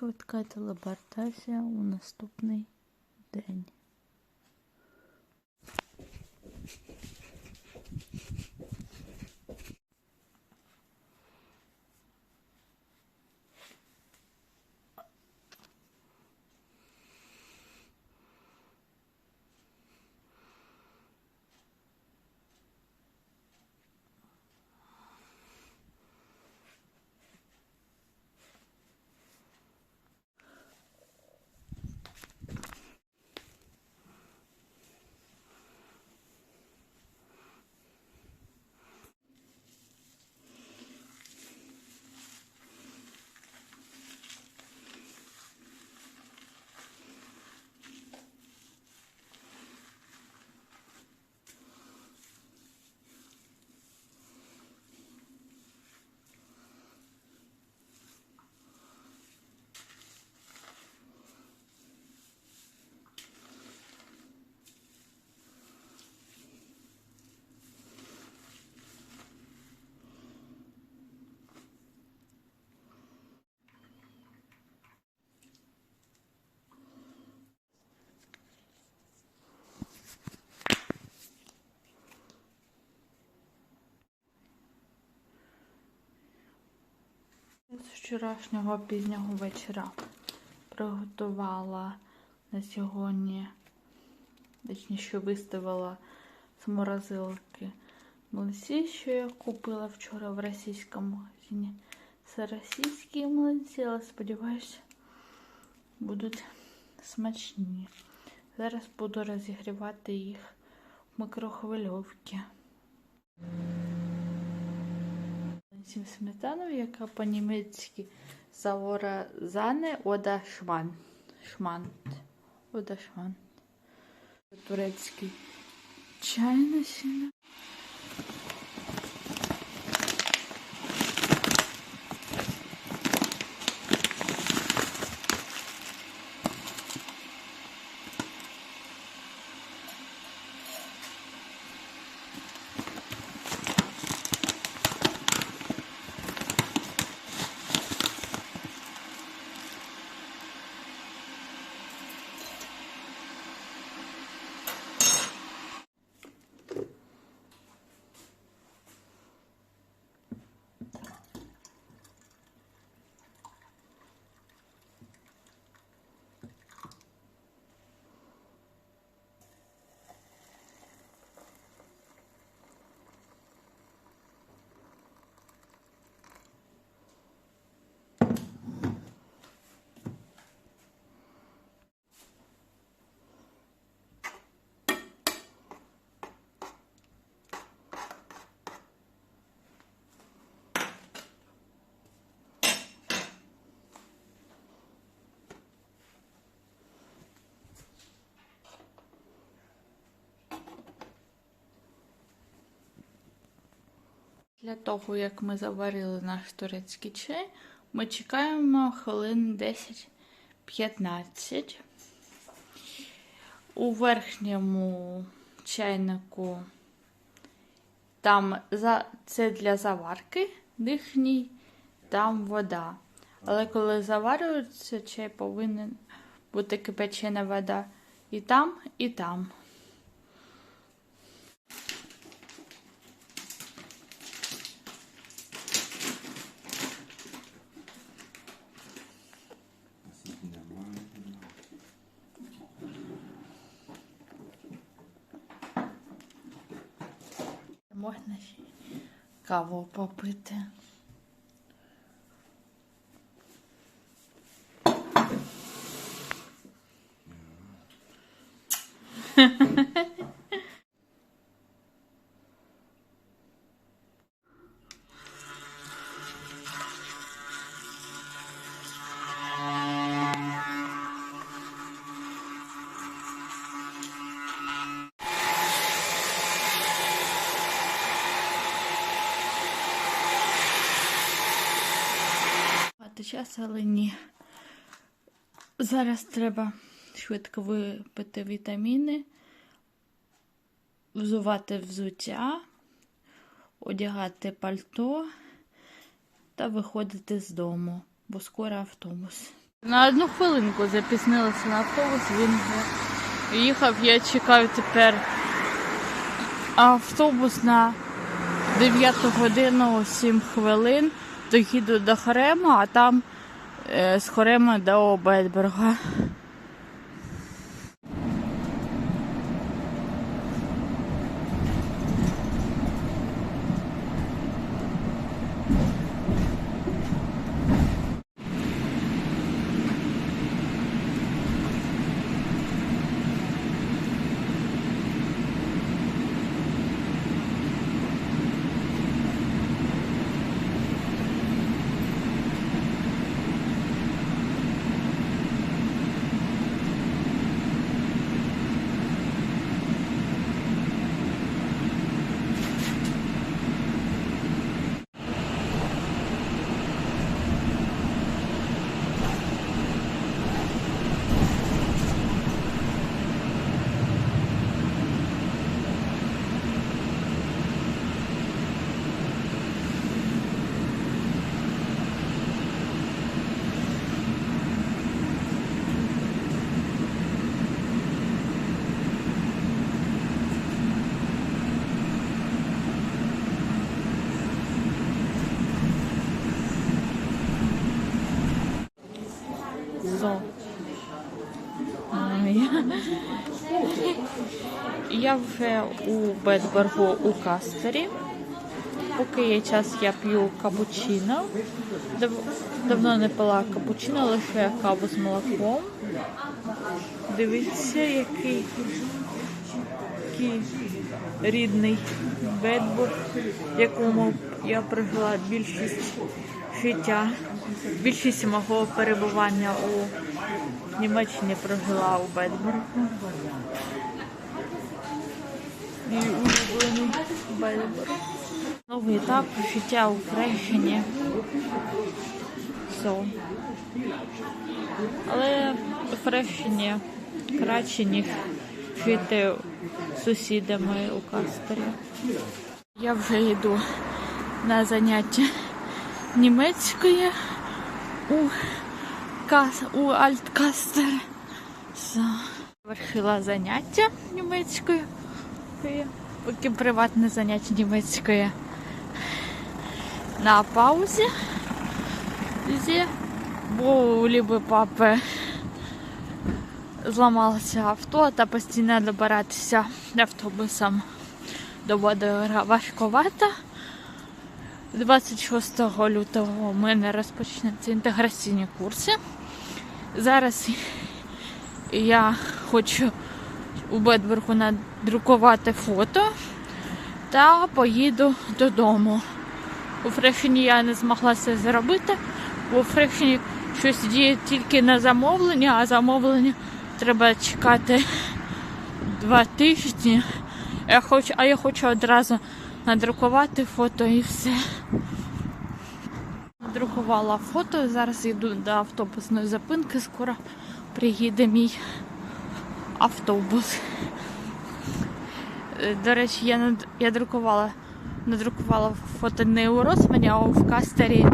Швидка телепортація у наступний день. З вчорашнього пізнього вечора приготувала на сьогодні, точніше виставила з морозилки млинці, що я купила вчора в російському магазині. Це російські млинці, але сподіваюся, будуть смачні. Зараз буду розігрівати їх в микрохвильовці. Цим сметаною, яка по-німецьки Завора Зане Ода Шман. Шмант. Ода Шмант. Турецький чайна сіна. Для того, як ми заварили наш турецький чай, ми чекаємо хвилин 10-15. У верхньому чайнику там за, це для заварки, дихній, там вода. Але коли заварюється, чай повинен бути кипячена вода і там, і там. Можна ще каву попити. Багато часу, але ні. Зараз треба швидко випити вітаміни, взувати взуття, одягати пальто та виходити з дому, бо скоро автобус. На одну хвилинку запізнилася на автобус, він їхав. Я чекаю тепер автобус на 9 годину 7 хвилин. Доїду до Хорема, а там е, з Хорема до Бетберга. Зо. А, Я, я вже у Бетбергу у Кастері. Поки є час, я п'ю капучино. Дав- Давно не пила капучино, лише каву з молоком. Дивіться, який, який рідний Бетбург, в якому я прожила більшість життя. Більшість мого перебування у Німеччині прожила у Бетбургу. Мій улюблений Бетбург. Новий етап життя у Фрейхені. So. Але у Фрейхені краще, ніж жити сусідами у Кастері. Я вже йду на заняття німецької у, кас, у Альткастер. So. Вершила заняття німецькою. Поки приватне заняття німецької на паузі. Зі, бо у Ліби папи зламалося авто та постійно добиратися автобусом до Бодора важковато. 26 лютого у мене розпочнуться інтеграційні курси. Зараз я хочу у Бедбургу надрукувати фото та поїду додому. У Фрехені я не змогла це зробити, бо у Фрехені щось діє тільки на замовлення, а замовлення треба чекати два тижні. Я хочу, а я хочу одразу надрукувати фото і все. Надрукувала фото, зараз йду до автобусної зупинки, скоро приїде мій автобус. Е, До речі, я, над- я друкувала, надрукувала фото не у Росмані, а в кастері,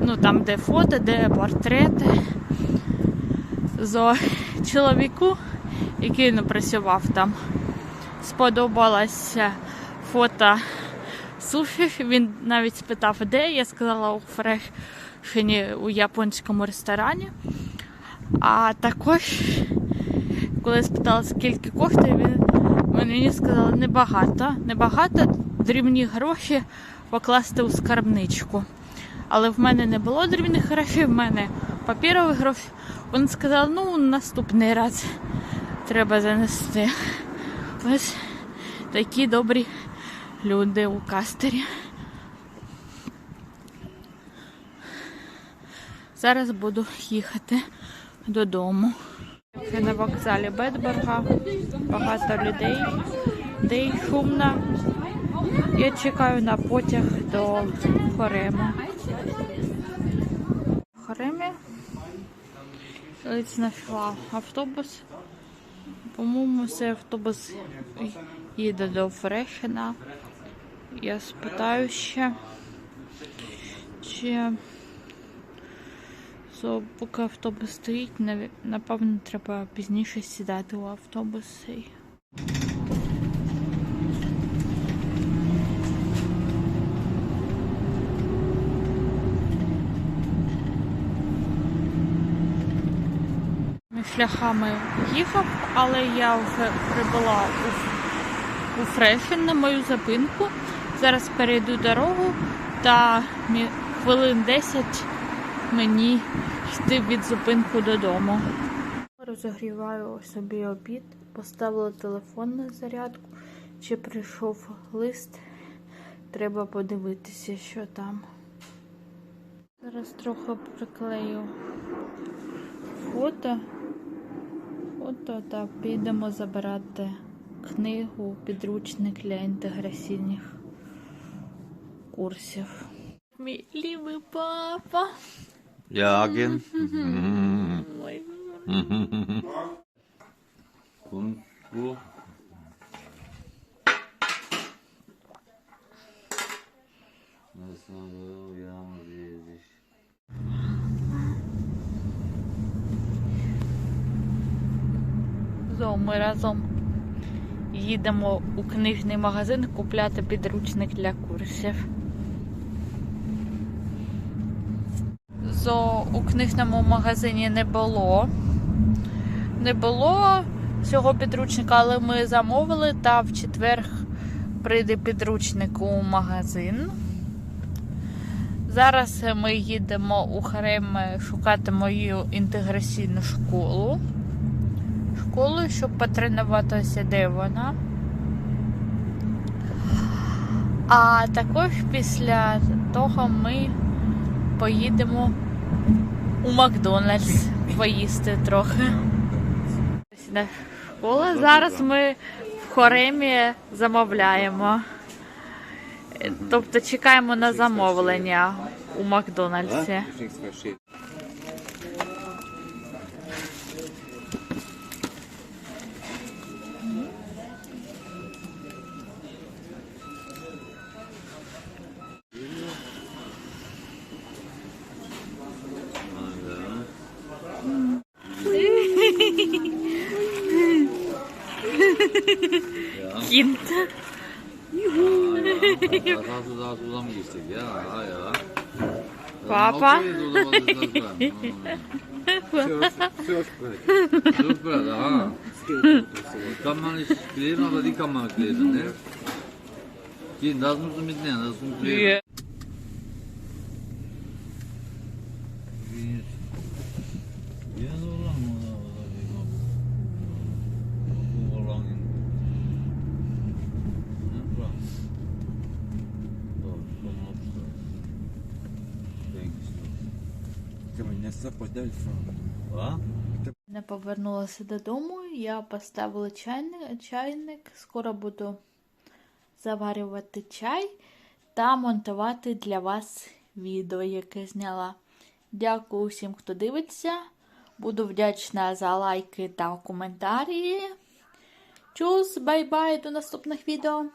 ну там, де фото, де портрети. З чоловіку, який не працював там. Сподобалося фото суші. Він навіть спитав, де. Я сказала у Фрешені у японському ресторані. А також коли я спитала, скільки коштує, він мені сказали небагато. Небагато дрібні гроші покласти у скарбничку. Але в мене не було дрібних грошей, в мене папірові гроші. Вони сказали, ну наступний раз треба занести. Ось такі добрі люди у кастері. Зараз буду їхати додому. Це на вокзалі Бетберга. Багато людей. Людей шумно. Я чекаю на потяг до Хорему. В Хоремі знайшла автобус. По-моєму, цей автобус їде до Фрешена. Я спитаю ще, чи So, поки автобус стоїть, напевно, треба пізніше сідати у автобус. і- шляхами їхав, але я вже прибула у, у Фрешен на мою зупинку. Зараз перейду дорогу та хвилин 10 мені йти від зупинку додому. Розогріваю собі обід, поставила телефон на зарядку. Чи прийшов лист? Треба подивитися, що там. Зараз трохи приклею фото. Фото та підемо забирати книгу, підручник для інтеграційних курсів. Мій любий папа. Jagen. Kunstbuch. Ми разом їдемо у книжний магазин купляти підручник для курсів. Зо у книжному магазині не було. Не було цього підручника, але ми замовили та в четвер прийде підручник у магазин. Зараз ми їдемо у Харем шукати мою інтеграційну школу школу, щоб потренуватися, де вона. А також після того ми поїдемо у Макдональдс поїсти трохи. Школа. Зараз ми в хоремі замовляємо. Тобто чекаємо на замовлення у Макдональдсі. Gitti. Yuhu. Daha daha mı girsek ya? Ha ya. Papa. Surfbröd, aha. Kan man ikke skrive når de kan man ikke skrive ned. Kinda som som ikke nenes. Не повернулася додому, я поставила чайник, чайник. Скоро буду заварювати чай та монтувати для вас відео, яке зняла. Дякую всім, хто дивиться. Буду вдячна за лайки та коментарі. Чус, бай-бай, до наступних відео.